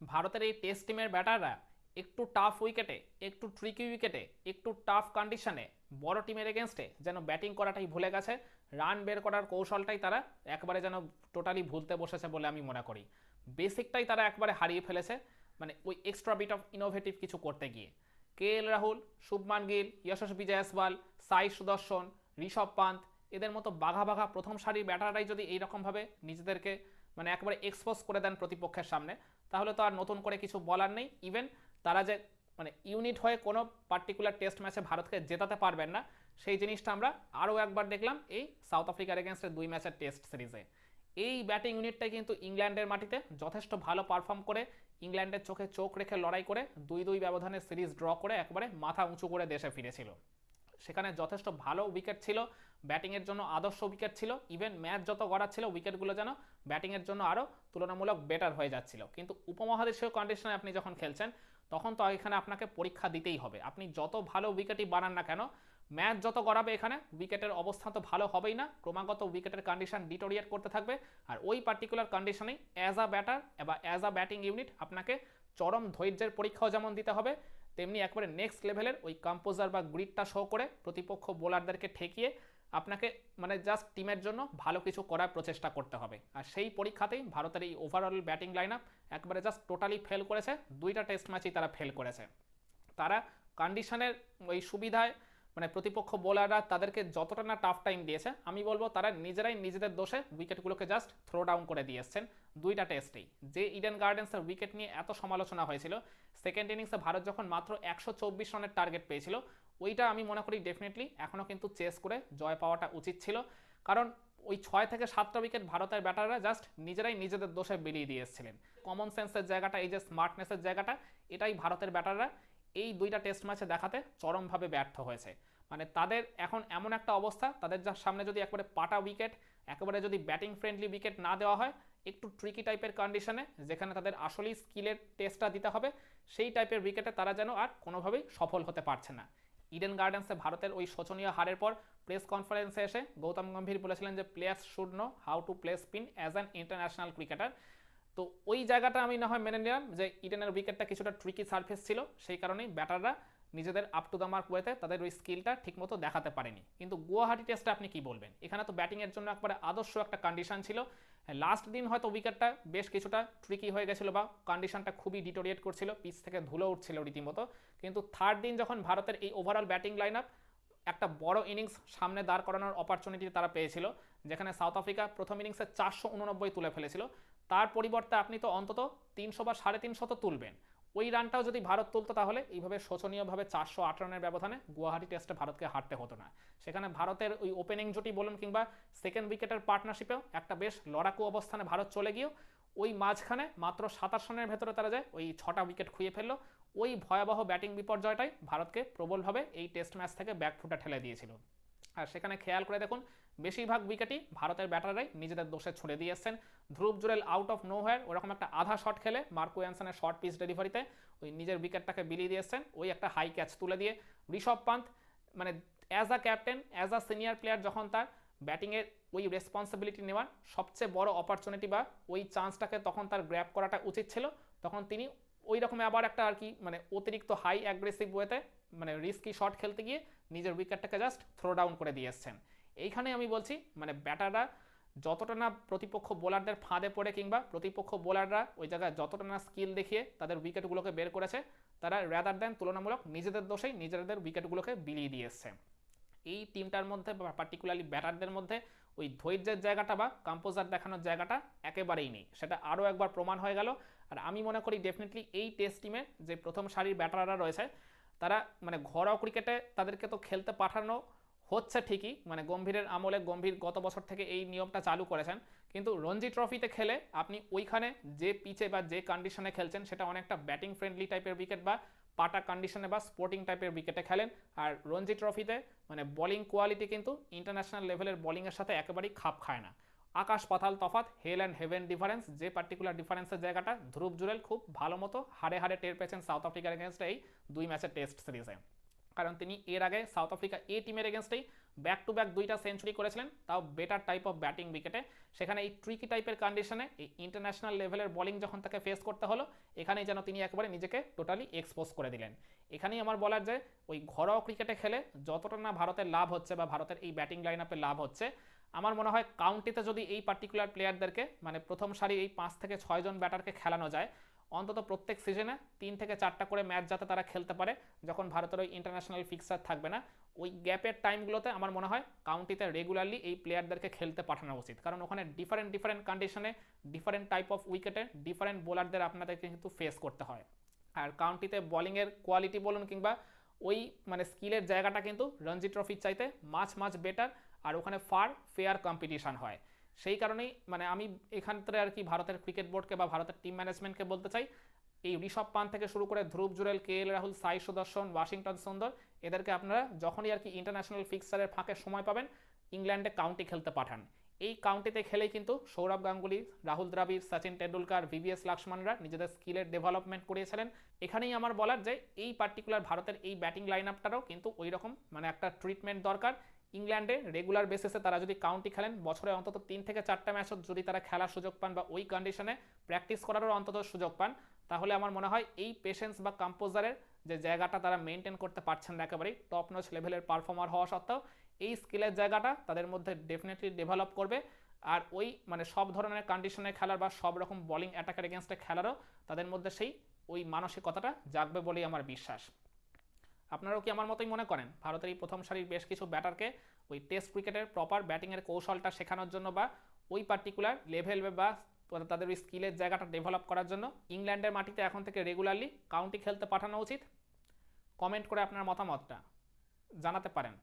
ভারতের এই টেস্ট টিমের ব্যাটাররা একটু টাফ উইকেটে একটু ট্রিকি উইকেটে একটু টাফ কন্ডিশনে বড় টিমের এগেনস্টে যেন ব্যাটিং করাটাই ভুলে গেছে রান বের করার কৌশলটাই তারা একবারে যেন টোটালি ভুলতে বসেছে বলে আমি মনে করি। বেসিকটাই তারা একবারে হারিয়ে ফেলেছে মানে ওই এক্সট্রা বিট অফ ইনোভেটিভ কিছু করতে গিয়ে। কে এল রাহুল শুভমান গিল যশস্বী জয়সওয়াল সাই সুদর্শন ঋষভ পান্ত এদের মতো বাঘা বাঘা প্রথম সারির ব্যাটাররাই যদি এইরকমভাবে নিজেদেরকে মানে একবারে এক্সপোজ করে দেন প্রতিপক্ষের সামনে তাহলে তো আর নতুন করে কিছু বলার নেই। ইভেন তারা যে মানে ইউনিট হয়ে কোনো পার্টিকুলার টেস্ট ম্যাচে ভারতকে জেতাতে পারবেন না, সেই জিনিসটা আমরা আরও একবার দেখলাম এই সাউথ আফ্রিকার এগেনস্টে দুই ম্যাচের টেস্ট সিরিজে এই ব্যাটিং ইউনিটটাই কিন্তু ইংল্যান্ডের মাটিতে যথেষ্ট ভালো পারফর্ম করে, ইংল্যান্ডের চোখে চোখ রেখে লড়াই করে, দুই দুই ব্যবধানে সিরিজ ড্র করে, একবারে মাথা উঁচু করে দেশে ফিরেছিল। সেখানে যথেষ্ট ভালো উইকেট ছিল ব্যাটিংয়ের জন্য আদর্শ উইকেট ছিল ইভেন ম্যাচ যত ছিল উইকেটগুলো যেন ব্যাটিংয়ের জন্য আরও তুলনামূলক বেটার হয়ে যাচ্ছিল। কিন্তু উপমহাদেশীয় কন্ডিশনে আপনি যখন খেলছেন, তখন তো এখানে আপনাকে পরীক্ষা দিতেই হবে। আপনি যত ভালো উইকেটই বানান না কেন ম্যাচ যত গড়াবে এখানে উইকেটের অবস্থা তো ভালো হবেই না। ক্রমাগত উইকেটের কন্ডিশন ডিটোরিয়েট করতে থাকবে। আর ওই পার্টিকুলার কন্ডিশনেই অ্যাজ আ ব্যাটার বা অ্যাজ আ ব্যাটিং ইউনিট আপনাকে চরম ধৈর্যের পরীক্ষাও যেমন দিতে হবে, তেমনি একবারে নেক্সট লেভেলের ওই কম্পোজার বা গ্রিডটা শো করে প্রতিপক্ষ বোলারদেরকে ঠেকিয়ে আপনাকে মানে জাস্ট টিমের জন্য ভালো কিছু করার প্রচেষ্টা করতে হবে। আর সেই পরীক্ষাতেই ভারতের এই ওভারঅল ব্যাটিং লাইন আপ একবারে জাস্ট টোটালি ফেল করেছে, দুইটা টেস্ট ম্যাচই তারা ফেল করেছে। তারা কন্ডিশনের ওই সুবিধায় মানে প্রতিপক্ষ বোলাররা তাদেরকে যতটা না টাফ টাইম দিয়েছে, আমি বলব তারা নিজেরাই নিজেদের দোষে উইকেটগুলোকে জাস্ট থ্রো ডাউন করে দিয়ে এসছেন। দুইটা টেস্টেই যে ইডেন গার্ডেন্সের উইকেট নিয়ে এত সমালোচনা হয়েছিল সেকেন্ড ইনিংসে ভারত যখন মাত্র একশো চব্বিশ রানের টার্গেট পেয়েছিল, ওইটা আমি মনে করি ডেফিনেটলি এখনও কিন্তু চেস করে জয় পাওয়াটা উচিত ছিল। কারণ ওই ছয় থেকে সাতটা উইকেট ভারতের ব্যাটাররা জাস্ট নিজেরাই নিজেদের দোষে বেরিয়ে দিয়ে এসেছিলেন। কমন সেন্সের জায়গাটা, এই যে স্মার্টনেসের জায়গাটা, এটাই ভারতের ব্যাটাররা এই দুইটা টেস্ট ম্যাচে দেখাতে চরমভাবে ব্যর্থ হয়েছে। মানে তাদের এখন এমন একটা অবস্থা, তাদের যার সামনে যদি একবারে পাটা উইকেট একেবারে যদি ব্যাটিং ফ্রেন্ডলি উইকেট না দেওয়া হয়, একটু ট্রিকি টাইপের কন্ডিশনে যেখানে তাদের আসলেই স্কিলের টেস্টটা দিতে হবে, সেই টাইপের উইকেটে তারা যেন আর কোনোভাবেই সফল হতে পারছে না। ইডেন গার্ডেন্সে ভারতের ওই শোচনীয় হারের পর প্রেস কনফারেন্সে এসে গৌতম গম্ভীর বলেছিলেন যে players should know how to play spin as an international cricketer তো ওই জায়গাটা আমি না হয় মেনে নিলাম যে ইডেনের উইকেটটা কিছুটা ট্রিকি সার্ফেস ছিল, সেই কারণেই ব্যাটাররা নিজেদের আপ টু দ্য মার্ক ওয়েতে তাদের ওই স্কিলটা ঠিকমতো দেখাতে পারেনি। কিন্তু গুয়াহাটি টেস্টে আপনি কি বলবেন? এখানে তো ব্যাটিংয়ের জন্য একবারে আদর্শ একটা কন্ডিশন ছিল। লাস্ট দিন হয়তো উইকেটটা বেশ কিছুটা ট্রিকি হয়ে গেছিল বা কন্ডিশনটা খুবই ডিটোরিয়েট করছিল পিচ থেকে ধুলো উঠছিল রীতিমতো। কিন্তু থার্ড দিন যখন ভারতের এই ওভারঅল ব্যাটিং লাইন আপ একটা বড় ইনিংস সামনে দাঁড় করানোর অপরচুনিটি তারা পেয়েছিল, যেখানে সাউথ আফ্রিকা প্রথম ইনিংসে চারশো উননব্বই তুলে ফেলেছিল। তার পরিবর্তে আপনি তো অন্তত তিনশো বা সাড়ে তিনশো তো তুলবেন। ওই রানটাও যদি ভারত তুলতো তাহলে এইভাবে শোচনীয়ভাবে চারশো আট রানের ব্যবধানে গুয়াহাটি টেস্টে ভারতকে হারতে হতো না। সেখানে ভারতের ওই ওপেনিং জুটি বলুন কিংবা সেকেন্ড উইকেটের পার্টনারশিপেও একটা বেশ লড়াকু অবস্থানে ভারত চলে গিয়েও ওই মাঝখানে মাত্র সাতাশ রানের ভেতরে তারা যায় ওই ছটা উইকেট খুঁয়ে ফেলল, ওই ভয়াবহ ব্যাটিং বিপর্যয়টাই ভারতকে প্রবলভাবে এই টেস্ট ম্যাচ থেকে ব্যাকফুটে ঠেলে দিয়েছিল। আর সেখানে খেয়াল করে দেখুন বেশিরভাগ উইকেটই ভারতের ব্যাটাররাই নিজেদের দোষে ছুড়ে দিয়ে এসছেন Dhruv Jurel out of nowhere ওরকম একটা আধা শট খেলে মার্কো অ্যানসনের শর্ট পিচ ডেলিভারিতে ওই নিজের উইকেটটাকে বিলিয়ে দিয়ে এসছেন ওই একটা হাই ক্যাচ তুলে দিয়ে ঋষভ পান্ত মানে as a captain as a senior player যখন তার ব্যাটিংয়ের ওই রেসপন্সিবিলিটি নেওয়ার সবচেয়ে বড় অপরচুনিটি বা ওই চান্সটাকে তখন তার গ্র্যাপ করাটা উচিত ছিল, তখন তিনি ওই রকম আবার একটা আর কি মানে অতিরিক্ত হাই অ্যাগ্রেসিভ ওয়েতে মানে রিস্কি শট খেলতে গিয়ে নিজের উইকেটটাকে জাস্ট থ্রো ডাউন করে দিয়ে এসছেন এইখানে আমি বলছি মানে ব্যাটাররা যতটা না প্রতিপক্ষ বোলারদের ফাঁদে পড়ে কিংবা প্রতিপক্ষ বোলাররা ওই জায়গায় যতটা না স্কিল দেখিয়ে তাদের উইকেটগুলোকে বের করেছে, তারা র্যাদার দেন তুলনামূলক নিজেদের দোষেই নিজেদের উইকেটগুলোকে বিলিয়ে দিয়ে এসছে এই টিমটার মধ্যে পার্টিকুলারলি ব্যাটারদের মধ্যে ওই ধৈর্যের জায়গাটা বা কম্পোজার দেখানোর জায়গাটা একেবারেই নেই। সেটা আরও একবার প্রমাণ হয়ে গেল। আর আমি মনে করি ডেফিনেটলি এই টেস্ট টিমে যে প্রথম সারির ব্যাটাররা রয়েছে, তারা মানে ঘরোয়া ক্রিকেটে তাদেরকে তো খেলতে পাঠানো হচ্ছে ঠিকই মানে গম্ভীরের আমলে গম্ভীর গত বছর থেকে এই নিয়মটা চালু করেছেন, কিন্তু রঞ্জি ট্রফিতে খেলে আপনি ওইখানে যে পিচে বা যে কন্ডিশনে খেলছেন সেটা অনেকটা ব্যাটিং ফ্রেন্ডলি টাইপের উইকেট বা পাটা কন্ডিশনে বা স্পোর্টিং টাইপের উইকেটে খেলেন। আর রঞ্জি ট্রফিতে মানে বোলিং কোয়ালিটি কিন্তু ইন্টারন্যাশনাল লেভেলের বোলিংয়ের সাথে একেবারেই খাপ খায় না। আকাশ পাতাল তফাত হেল অ্যান্ড হেভেন ডিফারেন্স যে পার্টিকুলার ডিফারেন্সের জায়গাটা ধ্রুব জুরেল খুব ভালো মতো হারে হারে টের পেয়েছেন সাউথ আফ্রিকার এগেনস্টে এই দুই ম্যাচের টেস্ট সিরিজে কারণ তিনি এর আগে সাউথ আফ্রিকা এ টিমের এগেনস্টেই ব্যাক টু ব্যাক দুইটা সেঞ্চুরি করেছিলেন, তাও বেটার টাইপ অফ ব্যাটিং উইকেটে সেখানে এই ট্রিকি টাইপের কন্ডিশনে এই ইন্টারন্যাশনাল লেভেলের বোলিং যখন তাকে ফেস করতে হলো, এখানেই যেন তিনি একবারে নিজেকে টোটালি এক্সপোজ করে দিলেন। এখানেই আমার বলার যে, ওই ঘরোয়া ক্রিকেটে খেলে যতটা না ভারতের লাভ হচ্ছে বা ভারতের এই ব্যাটিং লাইন আপে লাভ হচ্ছে, আমার মনে হয় কাউন্টিতে যদি এই পার্টিকুলার প্লেয়ারদেরকে মানে প্রথম সারি এই পাঁচ থেকে ছয়জন ব্যাটারকে খেলানো যায় অন্তত প্রত্যেক সিজনে তিন থেকে চারটা করে ম্যাচ যাতে তারা খেলতে পারে, যখন ভারতের ওই ইন্টারন্যাশনাল ফিক্সার থাকবে না। ওই গ্যাপের টাইমগুলোতে আমার মনে হয় কাউন্টিতে রেগুলারলি এই প্লেয়ারদেরকে খেলতে পাঠানো উচিত। কারণ ওখানে ডিফারেন্ট ডিফারেন্ট কন্ডিশনে ডিফারেন্ট টাইপ অফ উইকেটে ডিফারেন্ট বোলারদের আপনাদেরকে কিন্তু ফেস করতে হয়। আর কাউন্টিতে বোলিংয়ের কোয়ালিটি বলুন কিংবা ওই মানে স্কিলের জায়গাটা কিন্তু রঞ্জি ট্রফির চাইতে মাছ মাছ বেটার আর ওখানে ফার ফেয়ার কম্পিটিশন হয়। সেই কারণেই মানে আমি এখান থেকে আর কি ভারতের ক্রিকেট বোর্ডকে বা ভারতের টিম ম্যানেজমেন্টকে বলতে চাই, এই ঋষভ পান থেকে শুরু করে ধ্রুব জুরেল, কে এল রাহুল, সাই সুদর্শন, ওয়াশিংটন সুন্দর, এদেরকে আপনারা যখনই আর কি ইন্টারন্যাশনাল ফিক্সারের ফাঁকে সময় পাবেন, ইংল্যান্ডে কাউন্টি খেলতে পাঠান। এই কাউন্টিতে খেলেই কিন্তু সৌরভ গাঙ্গুলি, রাহুল দ্রাবিড়, সচিন টেন্ডুলকার ভিভিএস লাক্সমানরা নিজেদের স্কিলের ডেভেলপমেন্ট করিয়েছিলেন। এখানেই আমার বলার যে, এই পার্টিকুলার ভারতের এই ব্যাটিং লাইন আপটারও কিন্তু ওই রকম মানে একটা ট্রিটমেন্ট দরকার। ইংল্যান্ডে রেগুলার বেসিসে তারা যদি কাউন্টি খেলেন, বছরে অন্তত তিন থেকে চারটা ম্যাচও যদি তারা খেলার সুযোগ পান বা ওই কন্ডিশনে প্র্যাকটিস করারও অন্তত সুযোগ পান, তাহলে আমার মনে হয় এই পেশেন্স বা কম্পোজারের যে জায়গাটা তারা মেনটেন করতে পারছেন না একেবারেই টপ নচ লেভেলের পারফর্মার হওয়া সত্ত্বেও, এই স্কিলের জায়গাটা তাদের মধ্যে ডেফিনেটলি ডেভেলপ করবে। আর ওই মানে সব ধরনের কন্ডিশনে খেলার বা সব রকম বলিং অ্যাটাকের এগেনস্টে খেলারও তাদের মধ্যে সেই ওই মানসিকতাটা জাগবে বলেই আমার বিশ্বাস। আপনারাও কি আমার মতোই মনে করেন? ভারতের এই প্রথম সারির বেশ কিছু ব্যাটারকে ওই টেস্ট ক্রিকেটের প্রপার ব্যাটিংয়ের কৌশলটা শেখানোর জন্য বা ওই পার্টিকুলার লেভেল বা তাদের ওই স্কিলের জায়গাটা ডেভেলপ করার জন্য ইংল্যান্ডের মাটিতে এখন থেকে রেগুলারলি কাউন্টি খেলতে পাঠানো উচিত। কমেন্ট করে আপনার মতামতটা জানাতে পারেন।